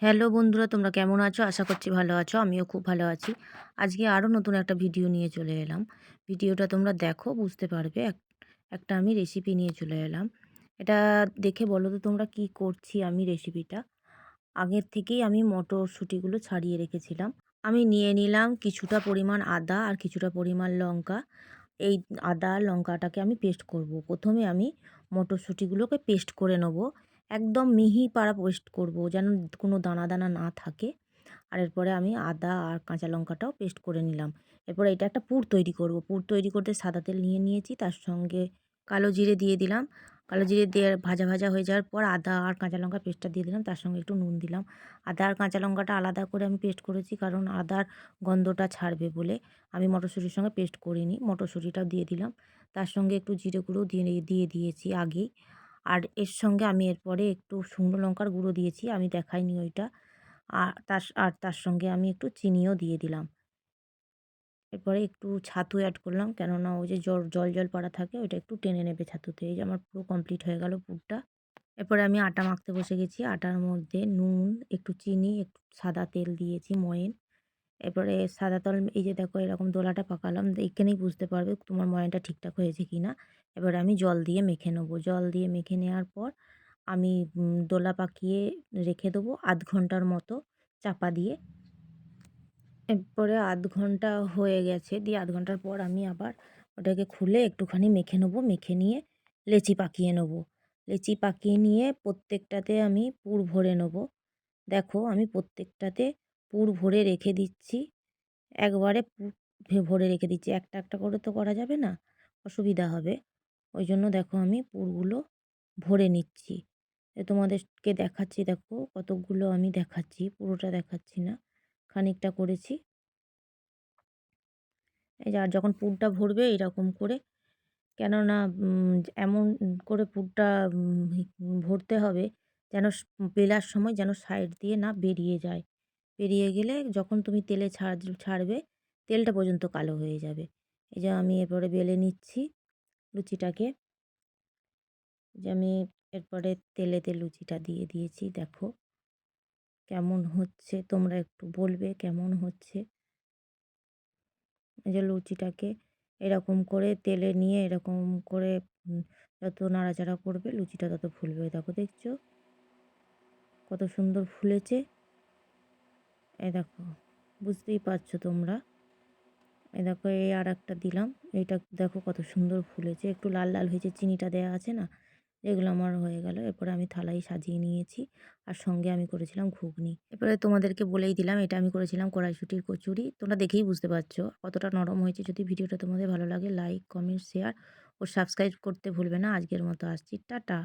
Hello বন্ধুরা, তোমরা কেমন আছো? আশা করছি ভালো আছো, আমিও খুব ভালো আছি। আজকে আরও নতুন একটা ভিডিও নিয়ে চলে এলাম। ভিডিওটা তোমরা দেখো, বুঝতে পারবে। এক- একটা আমি রেসিপি নিয়ে চলে এলাম। এটা দেখে বলো তো তোমরা কি করছি আমি রেসিপিটা আগের থেকেই আমি মটরশুঁটিগুলো ছাড়িয়ে রেখেছিলাম। আমি নিয়ে নিলাম কিছুটা পরিমাণ আদা আর কিছুটা পরিমাণ লঙ্কা। এই আদা লঙ্কাটাকে আমি পেস্ট করব। প্রথমে আমি মটরশুঁটিগুলোকে পেস্ট করে নেব। একদম মিহি পাড়া পেস্ট করব, যেন কোনো দানা দানা না থাকে। আর এরপরে আমি আদা আর কাঁচা লঙ্কাটাও পেস্ট করে নিলাম। এরপরে এটা একটা পুর তৈরি করব। পুর তৈরি করতে সাদা তেল নিয়ে নিয়েছি, তার সঙ্গে কালো জিরে দিয়ে দিলাম। কালো জিরে দিয়ে ভাজা ভাজা হয়ে যাওয়ার পর আদা আর কাঁচা লঙ্কা পেস্টটা দিয়ে দিলাম, তার সঙ্গে একটু নুন দিলাম। আদা আর কাঁচা লঙ্কাটা আলাদা করে আমি পেস্ট করেছি, কারণ আদার গন্ধটা ছাড়বে বলে আমি মটরশুঁটির সঙ্গে পেস্ট করিনি, মটরশুঁটিটাও দিয়ে দিলাম। তার সঙ্গে একটু জিরে গুঁড়ো দিয়ে দিয়ে দিয়েছি আগেই। আর এর সঙ্গে আমি এরপরে একটু শুকনো লঙ্কার গুঁড়ো দিয়েছি, আমি দেখাইনি ওইটা। আর তার আর তার সঙ্গে আমি একটু চিনিও দিয়ে দিলাম। এরপরে একটু ছাতু অ্যাড করলাম, কেননা ওই যে জল জল জল পাড়া থাকে, ওইটা একটু টেনে নেবে ছাতুতে। এই যে আমার পুরো কমপ্লিট হয়ে গেল পুরটা। এরপরে আমি আটা মাখতে বসে গেছি। আটার মধ্যে নুন, একটু চিনি, একটু সাদা তেল দিয়েছি, ময়েন। এরপরে সাদা তেল এই যে দেখো এরকম দোলাটা পাকালাম এখানেই বুঝতে পারবে তোমার ময়নটা ঠিকঠাক হয়েছে কি না এবারে আমি জল দিয়ে মেখে নেব। জল দিয়ে মেখে নেওয়ার পর আমি দোলা পাকিয়ে রেখে দেবো আধ ঘণ্টার মতো চাপা দিয়ে। এরপরে আধ ঘণ্টা হয়ে গেছে, দিয়ে আধ ঘণ্টার পর আমি আবার ওটাকে খুলে একটুখানি মেখে নেব। মেখে নিয়ে লেচি পাকিয়ে নেব। লেচি পাকিয়ে নিয়ে প্রত্যেকটাতে আমি পুর ভরে নেব। দেখো আমি প্রত্যেকটাতে পুর ভরে রেখে দিচ্ছি। একবারে পুর ভরে রেখে দিচ্ছি। একটা একটা করে তো করা যাবে না, অসুবিধা হবে। ওই জন্য দেখো আমি পুরগুলো ভরে নিচ্ছি। তোমাদেরকে দেখাচ্ছি, দেখো কতকগুলো আমি দেখাচ্ছি, পুরোটা দেখাচ্ছি না, খানিকটা করেছি। এই যে, আর যখন পুরটা ভরবে এরকম করে, কেননা এমন করে পুরটা ভরতে হবে যেন বেলার সময় যেন সাইড দিয়ে না বেরিয়ে যায়। বেরিয়ে গেলে যখন তুমি তেলে ছাড়, ছাড়বে, তেলটা পর্যন্ত কালো হয়ে যাবে। এই যে আমি এরপরে বেলে নিচ্ছি লুচিটাকে। যে আমি এরপরে তেলেতে লুচিটা দিয়ে দিয়েছি, দেখো। কেমন হচ্ছে, তোমরা একটু বলবে কেমন হচ্ছে। এই যে লুচিটাকে এরকম করে তেলে নিয়ে এরকম করে যত নাড়াচাড়া করবে লুচিটা তত ফুলবে। দেখো, দেখছ? কত সুন্দর ফুলেছে। এই দেখো, বুঝতেই পারছ তোমরা? এই দেখো, এই আর একটা দিলাম। এইটা দেখো কত সুন্দর ফুলেছে। একটু লাল লাল হয়েছে, চিনিটা দেওয়া আছে না? এগুলো আমার হয়ে গেল। এরপরে আমি থালাই সাজিয়ে নিয়েছি আর সঙ্গে আমি করেছিলাম ঘুগনি। এরপরে তোমাদেরকে বলেই দিলাম, এটা আমি করেছিলাম কড়াইশুটির কচুরি। তোমরা দেখেই বুঝতে পারছ কতটা নরম হয়েছে। যদি ভিডিওটা তোমাদের ভালো লাগে, লাইক, কমেন্ট, শেয়ার ও সাবস্ক্রাইব করতে ভুলবে না। আজকের মতো আসছি। টাটা।